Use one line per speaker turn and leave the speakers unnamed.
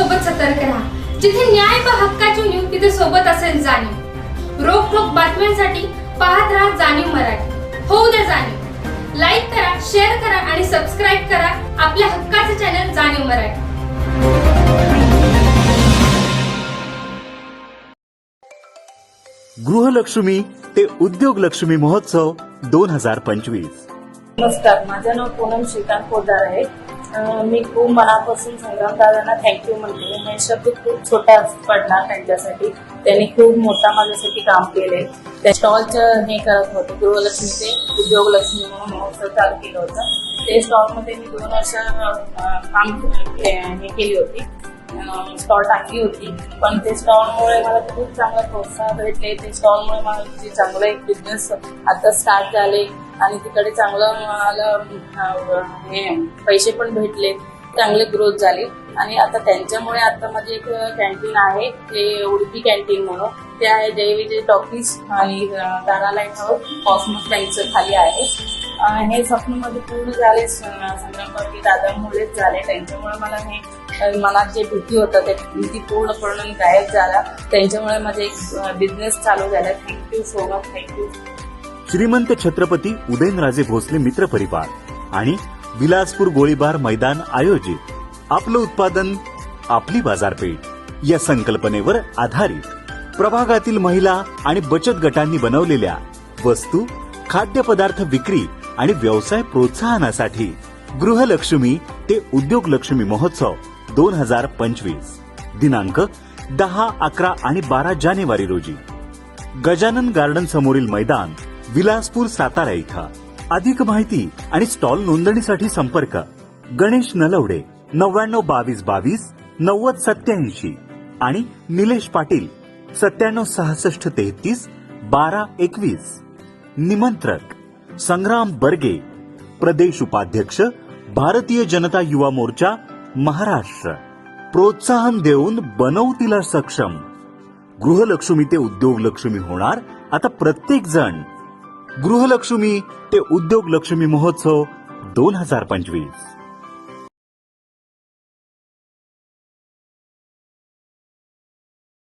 सोबत सतर्क राहा. जिथे न्याय व हक्काची न्यूज तिथे सोबत असेल जाणीव. रोख ठोक बातम्यांसाठी पाहत राहा जाणीव मराठी. होऊ द्या जाणीव. लाईक करा शेअर करा आणि सबस्क्राईब करा आपल्या हक्काचे चॅनल जाणीव मराठी.
गृहलक्ष्मी ते उद्योग लक्ष्मी महोत्सव दोन हजार पंचवीस.
नमस्कार माझं नाव पूनम श्रीकांत पोदार आहे. मी खूप मनापासून संग्राम दादांना थँक्यू म्हणते. हे शब्द खूप छोटा पडणार त्यांच्यासाठी. त्यांनी खूप मोठा माझ्यासाठी काम केले त्या स्टॉलचं हे करत होते गृहलक्ष्मी ते उद्योग लक्ष्मी म्हणून महोत्सव चालू केलं होतं. ते स्टॉलमध्ये मी दोन वर्ष काम हे केली होती. स्टॉल टाकली होती. पण ते स्टॉलमुळे मला खूप चांगला प्रोत्साहन भेटले. ते स्टॉलमुळे मला जे चांगलं एक बिझनेस आता स्टार्ट झाले. आणि तिकडे चांगलं मला हे पैसे पण भेटले. चांगले ग्रोथ झाली. आणि आता त्यांच्यामुळे आता माझे एक कॅन्टीन आहे ते उडपी कॅन्टीन म्हणून. ते आहे जय विजय टॉकीज आणि दारा लाइट हाऊस कॉस्मोस खाली आहे. हे स्वप्न माझे पूर्ण झाले संग्रामबाबी दादामुळेच झाले. त्यांच्यामुळे मला हे मनात जे भीती होता त्या भीती पूर्णपणे गायब झाला. त्यांच्यामुळे माझा एक बिझनेस चालू झाला. थँक्यू सो मच थँक्यू
श्रीमंत छत्रपती उदयनराजे भोसले मित्र परिवार आणि विलासपूर गोळीबार मैदान आयोजित. आपलं उत्पादन आपली बाजारपेठ या संकल्पनेवर आधारित. प्रभागातील महिला आणि बचत गटांनी बनवलेल्या वस्तू खाद्यपदार्थ विक्री आणि व्यवसाय प्रोत्साहनासाठी गृहलक्ष्मी ते उद्योग लक्ष्मी महोत्सव दोन हजार पंचवीस दिनांक दहा अकरा आणि बारा जानेवारी रोजी. गजानन गार्डन समोरील मैदान विलासपूर सातारा इथं. अधिक माहिती आणि स्टॉल नोंदणीसाठी संपर्क. गणेश नलवडे नव्याण्णव बावीस बावीस नव्वद सत्याऐंशी आणि निलेश पाटील सत्त्याण्णव सहासष्ट तेहतीस बारा एकवीस. निमंत्रक. संग्राम बर्गे. प्रदेश उपाध्यक्ष भारतीय जनता युवा मोर्चा महाराष्ट्र. प्रोत्साहन देऊन बनवतीला तिला सक्षम गृहलक्ष्मी ते उद्योग लक्ष्मी होणार. आता प्रत्येक जण गृहलक्ष्मी ते उद्योग लक्ष्मी महोत्सव दोन हजार पंचवीस.